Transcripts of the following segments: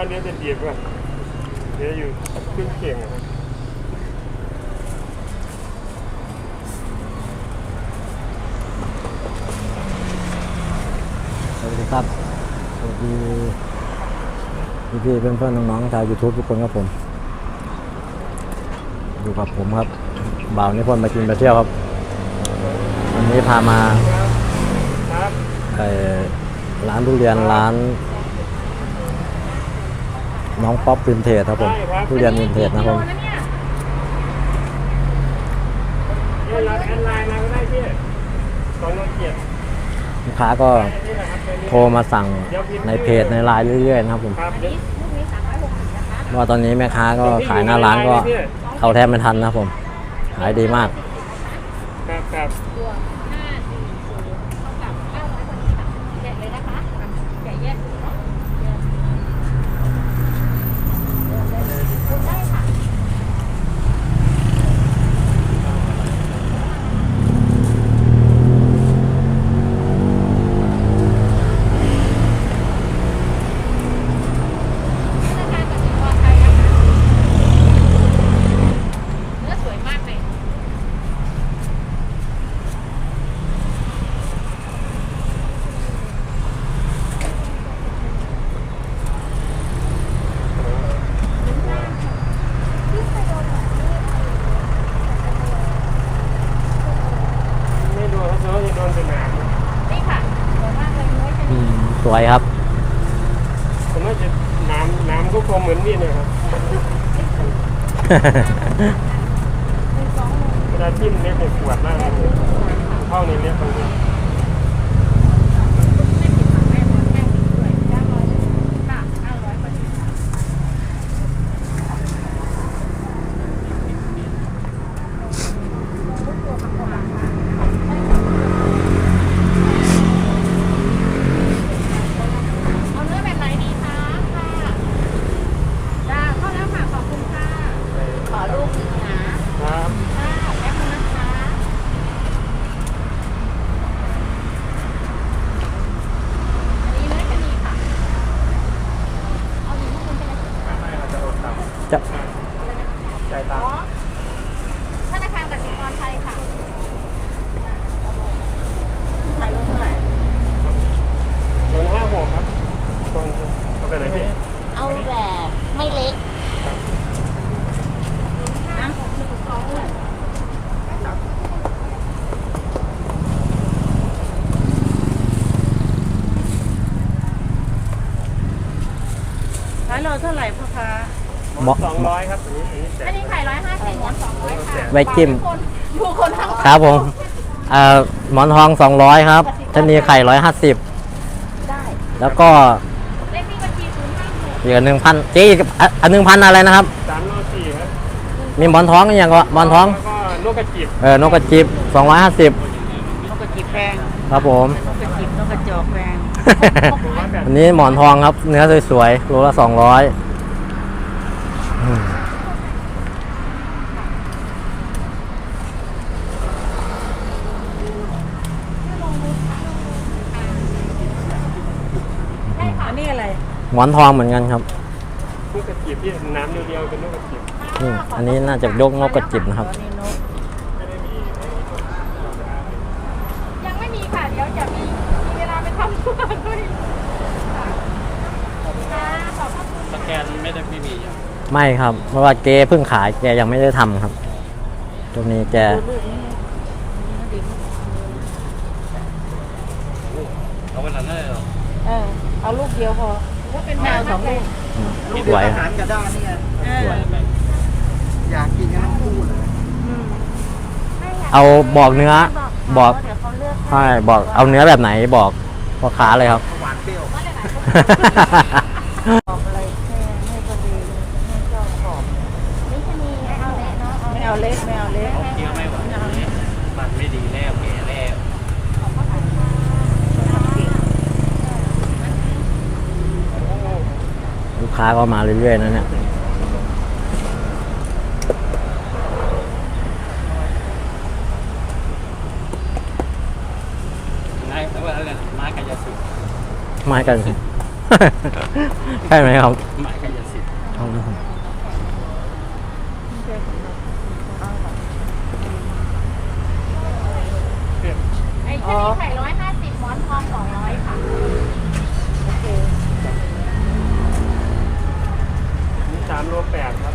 ว่าเนี้ยจะเดียบว่าเดี๋ยวอยู่ครึ่งเข่งอะครับสวัสดีครับ สวัสดีพี่พี่ๆเพื่อนเพื่อนๆน้องๆชาวยูทูบทุกคนครับผม อยู่กับผมครับ บ่าวนิพนธ์มากินไปเที่ยวครับ วันนี้พามาครับไปร้านทุเรียนร้าน น้องป๊อปวินเทจครับผมทุเรียนวินเทจนะครับผมเดี๋ยวเราแอดไลน์มาก็ได้พี่ตอนนนเกียรติลูกค้าก็นี่แหละครับตัวนี้โทรมาสั่งในเพจในไลน์เรื่อยๆนะครับผมครับเดี๋ยวเพราะว่าตอนนี้แม่ค้าก็ขายหน้าร้านก็เข้าแทบไม่ทันนะครับผม ขายดีมาก ครับครับ ตัวห้าสี่ศูนย์เท่ากับเก้าร้อยคนนี้ค่ะแกะเลยนะคะแกะแยกดูเนาะแยกคุณได้ค่ะ ธนาคารกสิกรไทยนะคะเนื้อสวยมากเลย ไม่โดนเขาจะโดนสนาม นี่ค่ะสวยมากเลยเนื้อช อื นิด มส วยครับผมว่าจะน้ำน้ำก็คงเหมือนนี่นะครับหนึ่งสองหนึ่งเวลาทิ่มเล็บเนี่ยปวดมากเลยเข้าในเล็บตรงนี้ ไม่ผิดหวังแน่นอนแม่ดีด้วยเก้าร้อยค่ะเก้าร้อยกว่าชิ้นค่ะเอาเนื้อแบบไหนดีคะค่ะจ้าเข้าแล้วค่ะขอบคุณค่ะ ขอลูกหนึ่งนะ ครับ ค่ะแป๊บนึงนะคะอันนี้เนื้อชะนีค่ะ เอาหนึ่งให้คุณใช่ไหม ไม่เราจะอดต่ำ จะ ใจตา อ๋อธนาคารกสิกรไทยค่ะขายลงเท่าไหร่ โดนห้าหกครับตรงเอาไปไหนพี่ เอาแบบไม่เล็กนะหนึ่งสองหนึ่ง ขาย โลเท่าไหร่พ่อค้าเหมาะสองร้อยครับอันนี้อันนี้แสอันนนี้ขายร้อยห้าสิบหมอนสองร้อยค่ะไว้จิ้มคนผู้คนทั้งครับผมเอ่อหมอนทอง 200 ครับชะนีไข่ 150 ได้แล้วก็เลขที่บัญชีศูนย์ห้าหกอีกหนึ่งพันเจ๊อีกอะอันหนึ่งพันอะไรนะครับ สามโลสี่ครับมีหมอนท้องอีกอย่างก็หมอนท้อง แล้วก็นกกระจิบเออนกกระจิบ250 นกกระจิบแพงครับผม นกกระจิบนกกระจอกแพง อันนี้หมอนทองครับ เนื้อสวยๆโลละ200อืมอันนี้อะไรหมอนทองเหมือนกันครับนกกระจิบที่น้ำเรียวๆเป็นนกกระจิบนี่อันนี้น่าจะยกนกกระจิบนะครับ อันนี้นก ยังไม่มีค่ะ เดี๋ยวจะมีมีเวลาไปทำตัวด้วยค่ะขอบพระคุณ สแกนไม่ได้ไม่มีอยู่ไม่ครับ เพราะว่าเจ๊เพิ่งขายแกยังไม่ได้ทำครับ ตรงนี้แกเอาไปทานได้หรอเออเอาลูกเดียวพอว่าเป็นแมวสองลูกอืมสวยอาหารกระด้างเนี่ยเออสวยอยากกินกันทั้งคู่เลยอืมเอาบอกเนื้อบอกเดี๋ยวเขาเลือกใช่บอกเอาเนื้อแบบไหนบอกพ่อค้าเลยครับหวานเปรี้ยว บอกอะไรแค่ให้พอดีให้เจ้าขอบ นี่ชะนีเอาแหละ เนาะไม่เอาเล็กไม่เอาเล็กเคี้ยวไม่ไหวมันไม่ดีแล้วแก่แล้วลูกค้าก็มาเรื่อยๆนะเนี่ยนายแต่ว่าอะไรนะไม้กายสิทธิ์ไม้กันใช่ไหมครับหมายกายสิ ทธิ์ไอ้ชนิดไข่ร้อยห้าสิบหมอนทองสองร้อยค่ะ โอเค นี่สามโลแปดครับ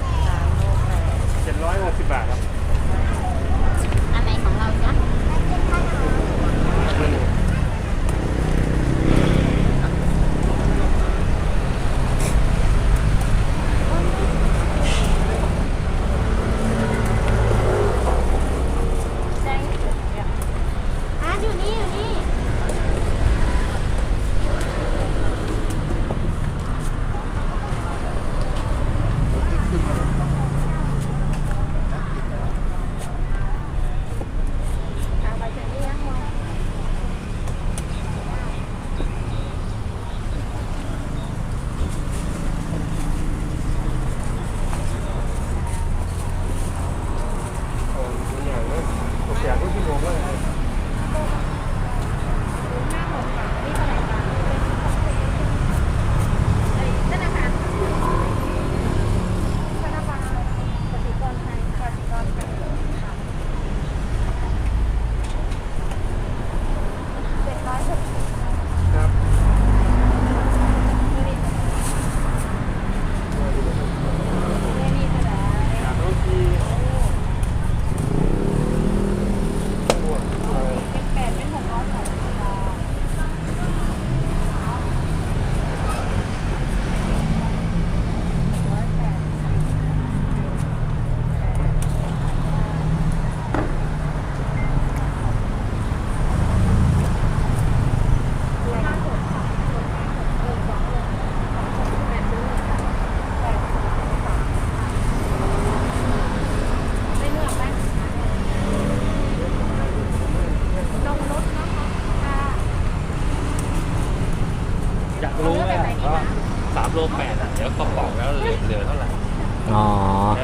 อ๋อ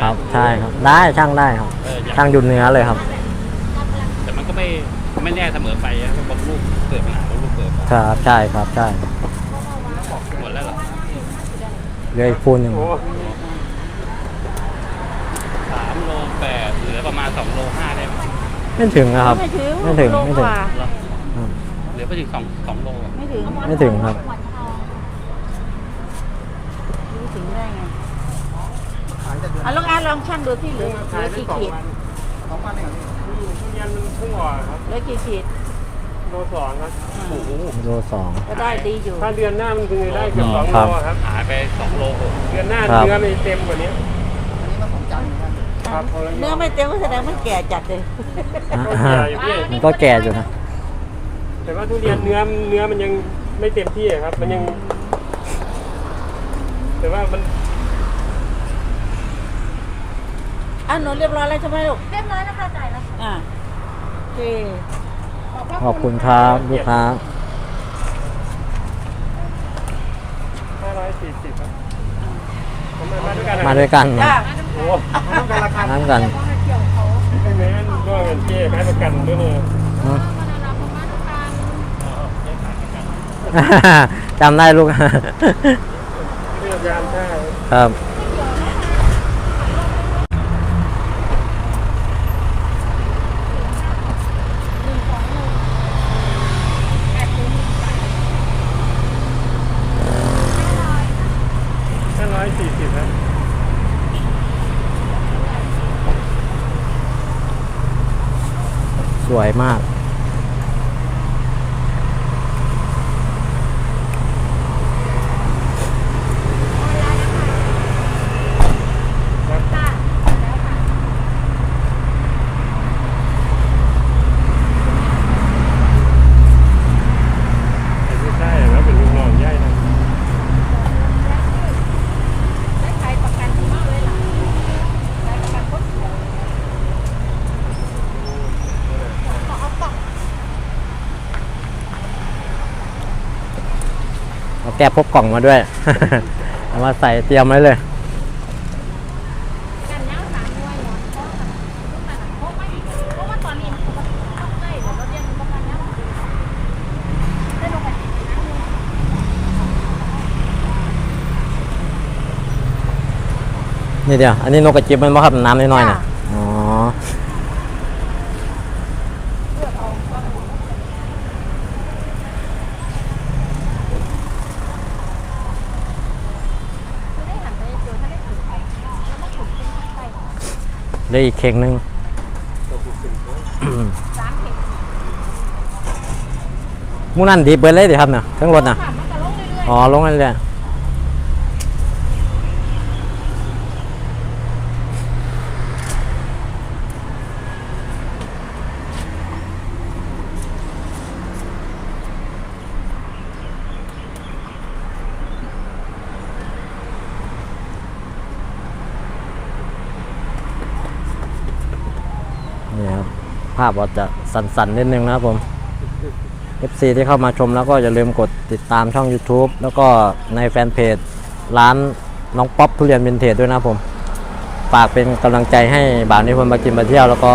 ครับใช่ครับ ได้ช่างได้ครับ เอออยากช่างหยุดเนื้อเลยครับแต่มันก็ไม่ไม่แน่เสมอไปนะบางลูกเกิดปัญหาบางลูกเกิดครับใช่ครับใช่หมดแล้วเหรอเหลืออีกพูนหนึ่งโอ้สามโลแปดเหลือประมาณสองโลห้าได้ไหมไม่ถึงนะครับ ไม่ถึงไม่ถึง โลไม่กถึงว่าเหรออืมเหลือไปถึงสองสองโลอะไม่ถึง ไม่ถึงครับ ไม่ถึงได้ไง ขายแต่เดือนอะลองอาร์ตลองชั่งดูที่เหลือเหขายลือได้กี่สองขีดวันสองพันเองเหรอพี่ทุเรียนมันเพิ่งออกครับเหลือกี่ขีดโลสองครับโอ้โหโลสองก็ได้ดีอยู่ ถ้าเดือนหน้ามันคือได้เกือบสองครัโลบครับหายไปสองโลหกเดือนหน้าครับเนื้อมันเต็มกว่านี้อันนี้ก็สองจานเหมือนกันครับพอแล้วเนื้อไม่เต็มก็แสดงมันแก่จัดเลยก็แก่อยู่พี่มันก็แก่อยู่นะแต่ว่าทุเรียนเนื้อเนื้อมันยังไม่เต็มที่อะครับ มันยัง แต่ว่ามัน อะหนูเรียบร้อยแล้วใช่ไหมลูก เรียบร้อยแล้วค่ะจ่ายแล้วอะโอเคขอบคุณครับลูกค้า ห้าร้อยสี่สิบครับผมมามาด้วยกันนะมาด้วยกันจ้า โอ้ต้องการราคาน้ำกันไม่แม้นร่วมกันเจ๊ขายประกันด้วยเนี่ยอืมมานานาพม่าทุกการจำได้ลูก เรื่องยามใช่ครับ แกพกกล่องมาด้วย เอามาใส่เตรียมไว้เลยมาเเลยดียวนี่เดียว อันนี้นกกระจิบมันมาขับน้ำน้อยๆน่ะ ได้อีกเข่งหนึงสามเข็มหมูนั่นดีเบิดเลยดิครับเนี่ยทั้งรถน่ะค่ะมันจะลงเรื่อยอ๋อลงนั่นเลยนี่ครับ ภาพอาจจะสั่นๆนิดนึงนะครับผม FC ที่เข้ามาชมแล้วก็อย่าลืมกดติดตามช่อง YouTube แล้วก็ในแฟนเพจร้านน้องป๊อปทุเรียนวินเทจด้วยนะครับผมฝากเป็นกำลังใจให้บ่าวนิพนธ์มากินมาเที่ยวแล้วก็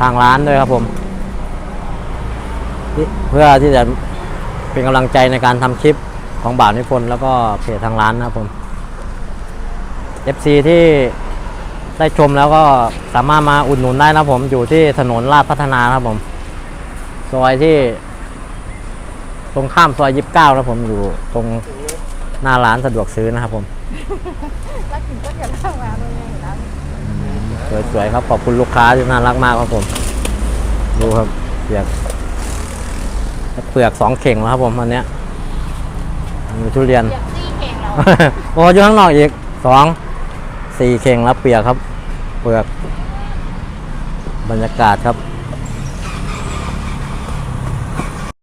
ทางร้านด้วยครับผม เพื่อที่จะเป็นกำลังใจในการทำคลิปของบ่าวนิพนธ์แล้วก็เพจทางร้านนะครับผม FC ที่ ได้ชมแล้วก็สามารถมาอุดหนุนได้นะครับผมอยู่ที่ถนนลาดพัฒนานะครับผม ซอยที่ ตรงข้ามซอยยิบเก้านะผมอยู่ตรงหน้าร้านสะดวกซื้อนะครับผมๆแล้วถึงก็จะเล่ามาเลยแล้วสวยๆครับขอบคุณลูกค้าที่น่ารักมากครับผม ดูครับเปลือกเปลือกสองเข่งแล้วครับผมอันเนี้ยมีทุเรียนเรียกซี่เข่งเราโอ้อยู่ข้างนอกอีกสองสี่เข่งแล้วเปียกครับ เปลือกบรรยากาศครับ